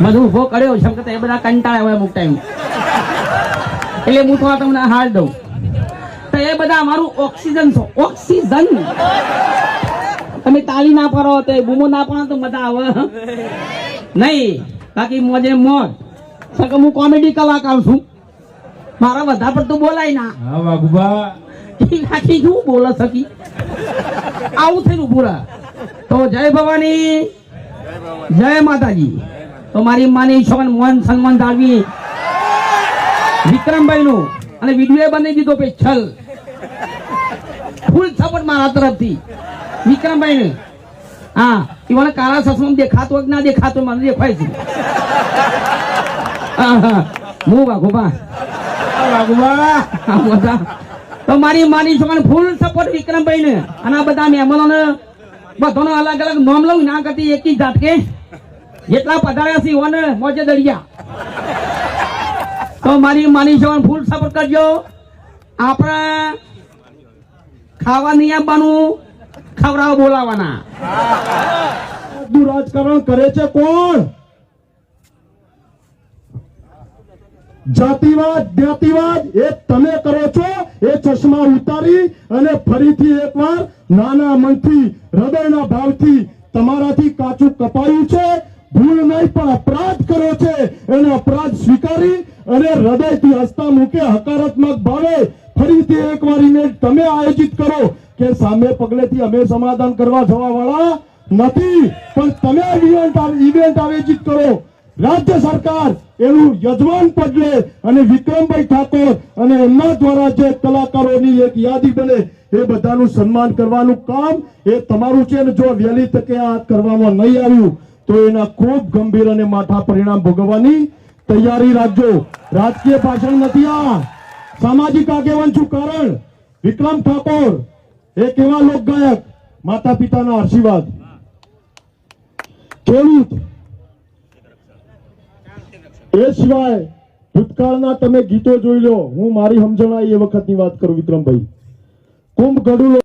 બધું ઊભો કર્યો છે કે એ બધા કંટાળ્યા હોય અમુક ટાઈમ એટલે હું થોડા તમને હાર દઉં. તો એ બધા અમારું ઓક્સિજન છે. ઓક્સિજન? તમે તાલી ના પાડો તો બૂમો ના પાડો તો મજા આવે નહીં બાકી મોજે મોજ. સકે હું કોમેડી કલાકાર છું. મારા બધા પર તો બોલાય ના. હા વાઘુબા. ઈ નાખી શું બોલે સકી આવું થયું પૂરા. તો જય ભવાની. જય માતાજી. તો મારી માની છોકન મોહન સન્માન જાળવી વિક્રમભાઈ નું અને વીડિયો બનાવી દીધો પે છલ. ફૂલ સપોર્ટ મારા તરફથી. વિક્રમભાઈ ને હા ઈવોને કાળા સસમાં દેખાતો કે ના દેખાતો મને દેખાય છે. હા વાઘુભા વાઘુભા તો મારી માની છોકરાને ફૂલ સપોર્ટ વિક્રમભાઈ ને અને આ બધા મહેમાનોને બધાનો અલગ અલગ નામ લઉં. ના કરતી એક જ જાત ઝાટકે જેટલા પધાર્યા છે ઓને મોજે દરિયા તો મારી માની જવાન ફૂલ સપોર્ટ કરજો. આપણે ખાવાની આપવાનું ખવડાવ બોલાવાના. રાજકારણ કરે છે કોણ? જાતિવાદ, જ્ઞાતિવાદ, એ તમે કરો છો, એ ચશ્મા ઉતારી અને ફરીથી એકવાર નાના મનથી, હૃદયના ભાવથી તમારાથી કાચું કપાયું છે. ભૂલ નહીં, પણ અપરાધ કર્યો છે. એને અપરાધ સ્વીકારી અને હૃદયથી હસતા મૂકે, હકારાત્મક ભાવે ફરીથી એકવાર ઇવેન્ટ તમે આયોજિત કરો. કે સામે પગલેથી અમે સમાધાન કરવા જવા વાળા નથી. પણ તમે ઇવેન્ટ ઇવેન્ટ આયોજિત કરો. રાજ્ય સરકાર એનું યજમાન પદ અને વિક્રમભાઈ ઠાકોર અને એમના દ્વારા જે કલાકારોની એક યાદી બને, એ બધાનું સન્માન કરવાનું કામ એ તમારું છે અને જો વહેલી તકે આ કરવામાં નહીં આવ્યું તો એના ખૂબ ગંભીર અને માઠા પરિણામ ભોગવવાની તૈયારી રાખજો. રાજકીય ભાષણ નથી આ. સામાજિક આગેવાન છું કારણ. વિક્રમ ઠાકોર, એક એવા લોકગાયક માતા પિતાના આશીર્વાદ. ખેડૂત, એ સિવાય ભૂતકાળના તમે ગીતો જોઈ લો. હું મારી સમજણ એ એ વખતની વાત કરું વિક્રમભાઈ. કુંભ ગઢુલો